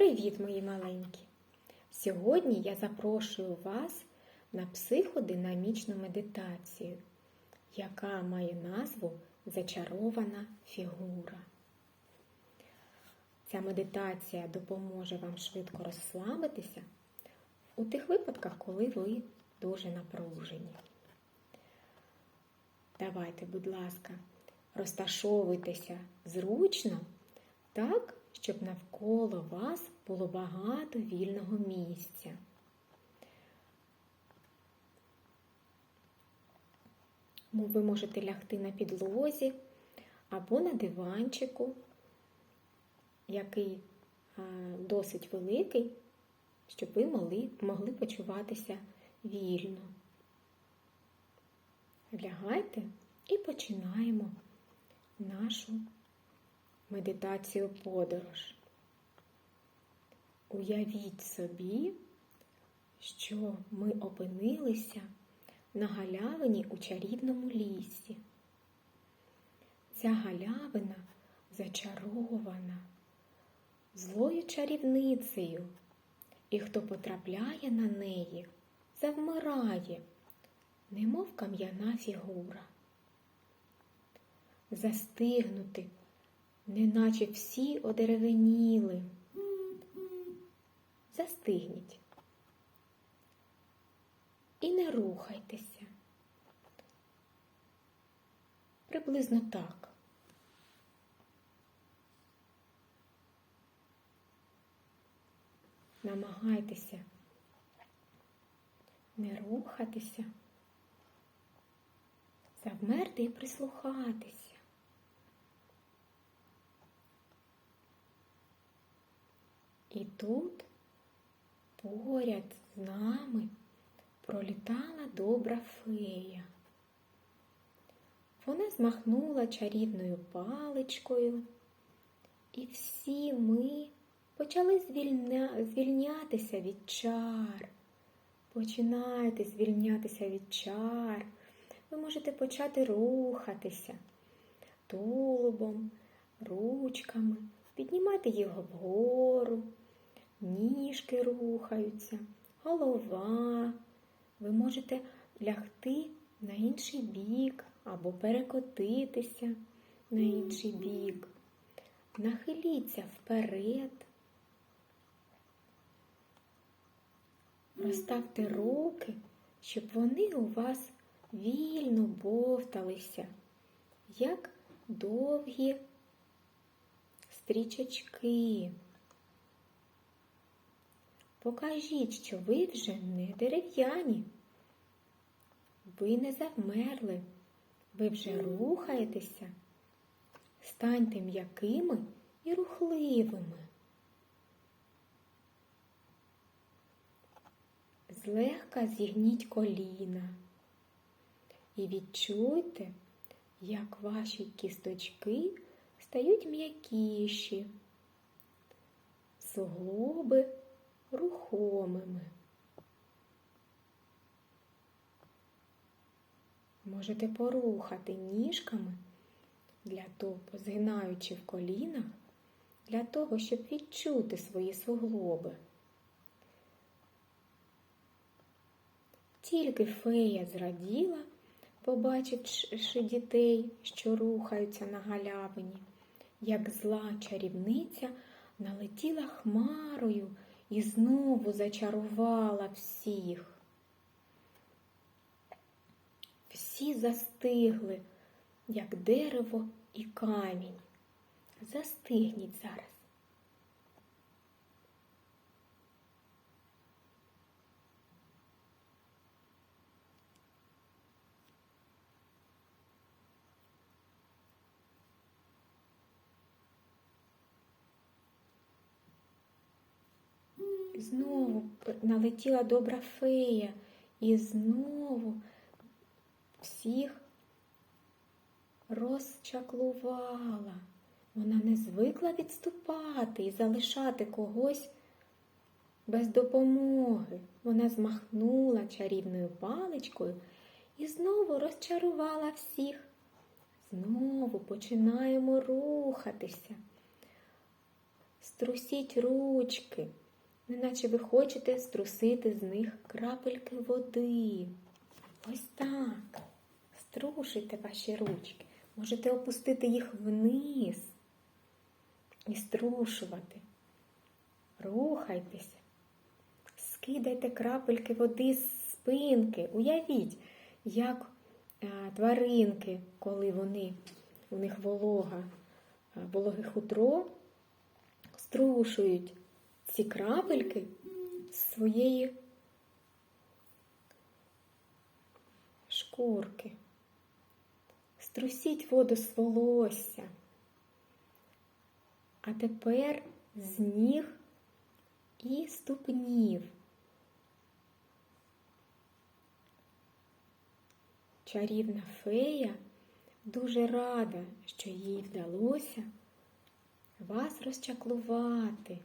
Привіт, мої маленькі! Сьогодні я запрошую вас на психодинамічну медитацію, яка має назву Зачарована фігура. Ця медитація допоможе вам швидко розслабитися у тих випадках, коли ви дуже напружені. Давайте, будь ласка, розташовуйтеся зручно так, щоб навколо вас було багато вільного місця. Ви можете лягти на підлозі або на диванчику, який досить великий, щоб ви могли, могли почуватися вільно. Лягайте і починаємо нашу медитацію подорож. Уявіть собі, що ми опинилися на галявині у чарівному лісі. Ця галявина зачарована злою чарівницею, і хто потрапляє на неї, завмирає, немов кам'яна фігура. Застигнути неначе всі одеревеніли. Застигніть і не рухайтеся. Приблизно так. Намагайтеся не рухатися, завмерти і прислухатися. І тут поряд з нами пролітала добра фея. Вона змахнула чарівною паличкою, і всі ми почали звільня... звільнятися від чар. Починайте звільнятися від чар. Ви можете почати рухатися тулубом, ручками, піднімати його вгору ніжки рухаються, голова. Ви можете лягти на інший бік або перекотитися на інший бік. Нахиліться вперед. Розставте руки, щоб вони у вас вільно бовталися, як довгі стрічечки. Покажіть, що ви вже не дерев'яні. Ви не завмерли, ви вже рухаєтеся. Станьте м'якими і рухливими. Злегка зігніть коліна і відчуйте, як ваші кісточки стають м'якіші, суглоби рухомими. Можете порухати ніжками для того, позгинаючи в колінах, для того, щоб відчути свої суглоби. Тільки фея зраділа, побачивши дітей, що рухаються на галявині, як зла чарівниця налетіла хмарою і знову зачарувала всіх. Всі застигли, як дерево і камінь. Застигніть зараз. Знову налетіла добра фея і знову всіх розчаклувала. Вона не звикла відступати і залишати когось без допомоги. Вона змахнула чарівною паличкою і знову розчарувала всіх. Знову починаємо рухатися Струсіть ручки, неначе ви хочете струсити з них крапельки води. Ось так. Струшуйте ваші ручки. Можете опустити їх вниз і струшувати. Рухайтеся. Скидайте крапельки води з спинки. Уявіть, як е, тваринки, коли вони, у них волога, е, вологе хутро, струшують ці крапельки з своєї шкурки. Струсіть воду з волосся. А тепер з ніг і ступнів. Чарівна фея дуже рада, що їй вдалося вас розчаклувати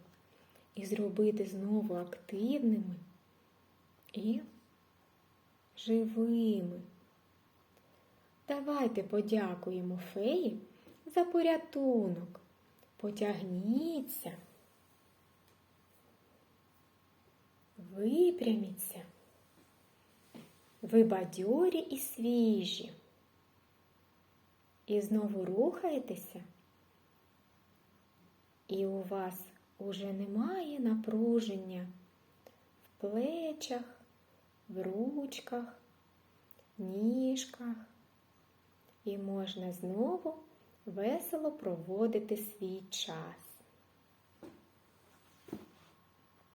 і зробити знову активними і живими. Давайте подякуємо феї за порятунок. Потягніться, випряміться. Ви бадьорі і свіжі. І знову рухаєтеся, і у вас уже немає напруження в плечах, в ручках, ніжках. І можна знову весело проводити свій час.